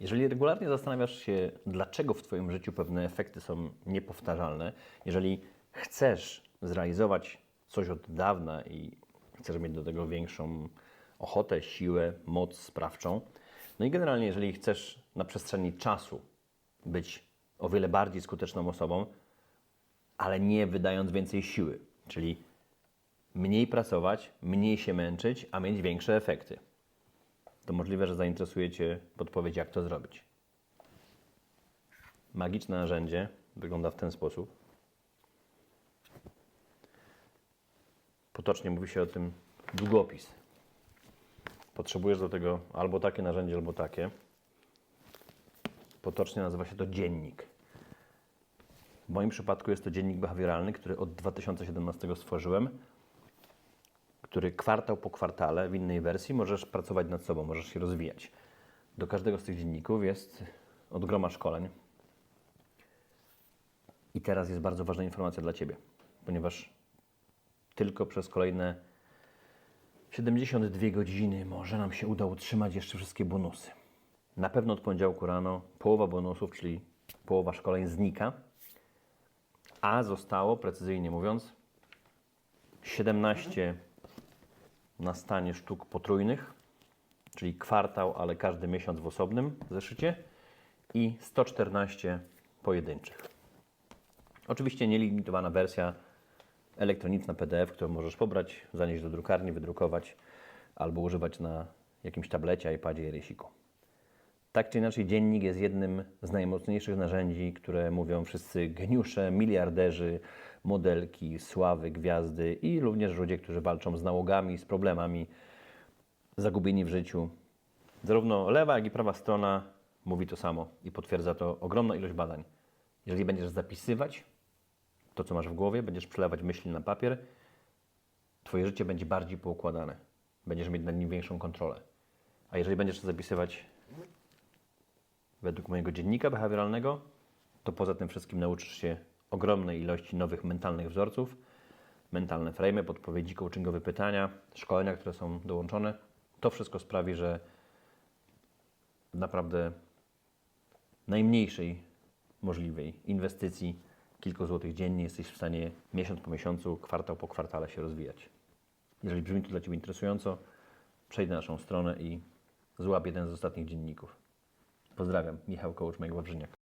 Jeżeli regularnie zastanawiasz się, dlaczego w Twoim życiu pewne efekty są niepowtarzalne, jeżeli chcesz zrealizować coś od dawna i chcesz mieć do tego większą ochotę, siłę, moc sprawczą, no i generalnie, jeżeli chcesz na przestrzeni czasu być o wiele bardziej skuteczną osobą, ale nie wydając więcej siły, czyli mniej pracować, mniej się męczyć, a mieć większe efekty to możliwe, że zainteresuje Cię podpowiedź, jak to zrobić. Magiczne narzędzie wygląda w ten sposób. Potocznie mówi się o tym długopis. Potrzebujesz do tego albo takie narzędzie, albo takie. Potocznie nazywa się to dziennik. W moim przypadku jest to dziennik behawioralny, który od 2017 stworzyłem który kwartał po kwartale w innej wersji możesz pracować nad sobą, możesz się rozwijać. Do każdego z tych dzienników jest od groma szkoleń. I teraz jest bardzo ważna informacja dla Ciebie, ponieważ tylko przez kolejne 72 godziny może nam się uda utrzymać jeszcze wszystkie bonusy. Na pewno od poniedziałku rano połowa bonusów, czyli połowa szkoleń znika, a zostało, precyzyjnie mówiąc, 17 na stanie sztuk potrójnych, czyli kwartał, ale każdy miesiąc w osobnym zeszycie i 114 pojedynczych. Oczywiście nielimitowana wersja elektroniczna PDF, którą możesz pobrać, zanieść do drukarni, wydrukować albo używać na jakimś tablecie, iPadzie, rysiku. Tak czy inaczej, dziennik jest jednym z najmocniejszych narzędzi, które mówią wszyscy geniusze, miliarderzy, modelki, sławy, gwiazdy i również ludzie, którzy walczą z nałogami, z problemami, zagubieni w życiu. Zarówno lewa, jak i prawa strona mówi to samo i potwierdza to ogromna ilość badań. Jeżeli będziesz zapisywać to, co masz w głowie, będziesz przelewać myśli na papier, Twoje życie będzie bardziej poukładane. Będziesz mieć nad nim większą kontrolę. A jeżeli będziesz to zapisywać według mojego dziennika behawioralnego, to poza tym wszystkim nauczysz się ogromnej ilości nowych mentalnych wzorców, mentalne frame, podpowiedzi, coachingowe pytania, szkolenia, które są dołączone. To wszystko sprawi, że naprawdę najmniejszej możliwej inwestycji kilku złotych dziennie jesteś w stanie miesiąc po miesiącu, kwartał po kwartale się rozwijać. Jeżeli brzmi to dla Ciebie interesująco, przejdź na naszą stronę i złap jeden z ostatnich dzienników. Pozdrawiam, Michał Kołcz, Wawrzyniak.